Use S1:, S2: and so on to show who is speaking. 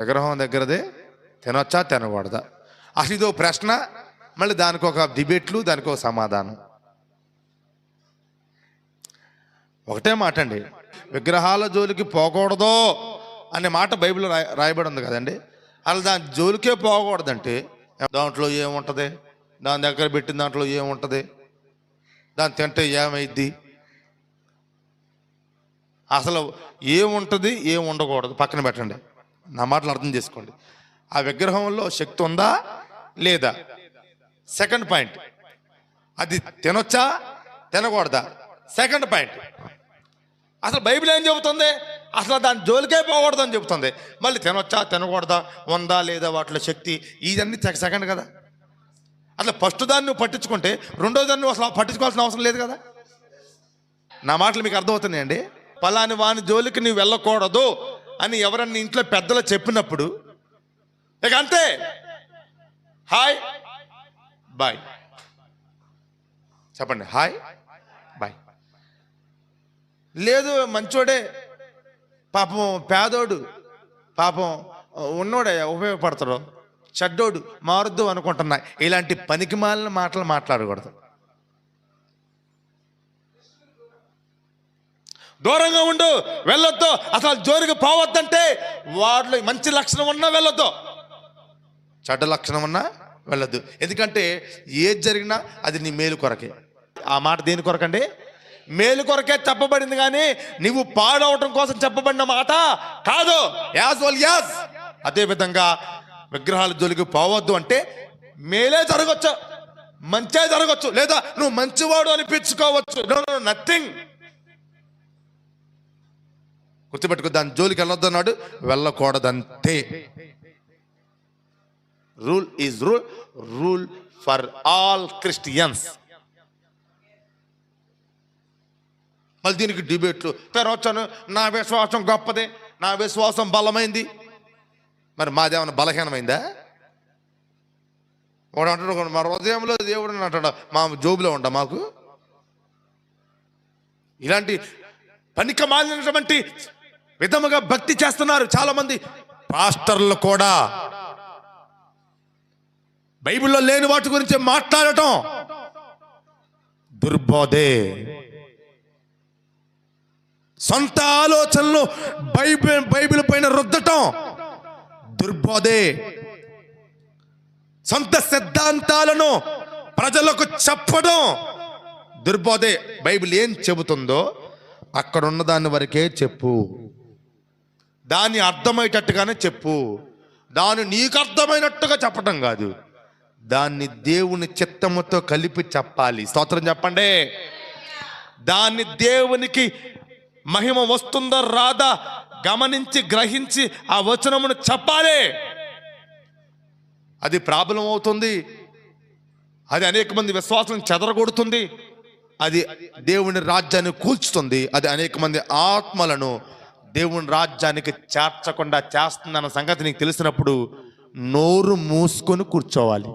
S1: విగ్రహం దగ్గరదే తినొచ్చా తినకూడదా? అసలు ఇదో ప్రశ్న మళ్ళీ దానికి ఒక డిబేట్లు దానికి ఒక సమాధానం. ఒకటే మాట అండి విగ్రహాల జోలికి పోకూడదు అనే మాట బైబిల్లో రాయ రాయబడి ఉంది కదండి. అలా దాని జోలికే పోకూడదంటే దాంట్లో ఏముంటుంది? దాని దగ్గర పెట్టిన దాంట్లో ఏముంటుంది? దాన్ని తింటే ఏమైద్ది? అసలు ఏముంటుంది ఏం ఉండకూడదు పక్కన పెట్టండి. నా మాటలు అర్థం చేసుకోండి. ఆ విగ్రహంలో శక్తి ఉందా? లేదా? Second point. అది తినొచ్చా? తినకూడదా? Second point. అసలు బైబిల్ ఏం చెబుతుంది? అసలు దాని జోలికే పోకూడదు అని చెబుతుంది. మళ్ళీ తినొచ్చా? తినకూడదా? ఉందా? లేదా? వాటిలో శక్తి? ఇదన్నీ సెకండ్ కదా. అసలు ఫస్ట్ దాన్ని నువ్వు పట్టించుకుంటే రెండో దాన్ని నువ్వు అసలు పట్టించుకోవాల్సిన అవసరం లేదు కదా. నా మాటలు మీకు అర్థమవుతున్నాయండి? పలాని వాని జోలికి నువ్వు వెళ్ళకూడదు. అని ఎవరన్నా ఇంట్లో పెద్దలు చెప్పినప్పుడు ఇక అంతే. హాయ్. బాయ్. చెప్పండి. హాయ్. బాయ్. లేదు మంచోడే. పాపం పేదోడు. పాపం ఉన్నోడే ఉపయోగపడతాడు. చెడ్డోడు మారుద్దు అనుకుంటున్నా. ఇలాంటి పనికి మాలిన మాటలు మాట్లాడకూడదు. దూరంగా ఉండు వెళ్ళొద్దు. అసలు జోరికి పోవద్దంటే వాటిలో మంచి లక్షణం ఉన్నా వెళ్ళొద్దు. చెడ్డ లక్షణం ఉన్నా వెళ్ళొద్దు. ఎందుకంటే ఏది జరిగినా అది నీ మేలు కొరకే. ఆ మాట దేని కొరకండి? మేలు కొరకే చెప్పబడింది కానీ నువ్వు పాడవటం కోసం చెప్పబడిన మాట కాదు. యాజ్ వల్ యాజ్ అదేవిధంగా విగ్రహాలు విగ్రహాల జోలికి పోవద్దు అంటే మేలే జరగచ్చు. మంచే జరగచ్చు. లేదా నువ్వు మంచివాడు అనిపించుకోవచ్చు. నథింగ్ గుర్తుపెట్టుకో దాని జోలికి వెళ్ళొద్దు అన్నాడు. వెళ్ళకూడదంతే. Rule is rule rule for all Christians మళ్ళీ దీనికి డిబేట్లు తెరవచ్చాను నా విశ్వాసం గొప్పదే. నా విశ్వాసం బలమైంది. మరి మాదేమన్నా బలహీనమైందా? వాడు అంటాడు మా హృదయంలో దేవుడు అని అంటాడు. మా జోబులో ఉండ మాకు? ఇలాంటి పనిక మాలినటువంటి విధముగా భక్తి చేస్తున్నారు చాలా మంది పాస్టర్లు కూడా. బైబిల్లో లేని వాటి గురించి మాట్లాడటం. దుర్బోధే. సొంత ఆలోచనలు బైబిల్ బైబిల్ పైన రుద్దటం. దుర్బోధే. సొంత సిద్ధాంతాలను ప్రజలకు చెప్పడం. దుర్బోధే. బైబిల్ ఏం చెబుతుందో అక్కడ ఉన్న దాని వరకే చెప్పు. దాన్ని అర్థమయ్యేటట్టుగానే చెప్పు. దాన్ని నీకు అర్థమైనట్టుగా చెప్పటం కాదు. దాన్ని దేవుని చిత్తముతో కలిపి చెప్పాలి. స్తోత్రం చెప్పండి. దాన్ని దేవునికి మహిమ వస్తుందా రాదా గమనించి గ్రహించి ఆ వచనమును చెప్పాలి. అది ప్రాబ్లం అవుతుంది. అది అనేక మంది విశ్వాసం చెదరగొడుతుంది. అది దేవుని రాజ్యాన్ని కూల్చుతుంది. అది అనేక మంది ఆత్మలను దేవుని రాజ్యానికి చేర్చకుండా చేస్తుందన్న సంగతి నీకు తెలిసినప్పుడు నోరు మూసుకొని కూర్చోవాలి.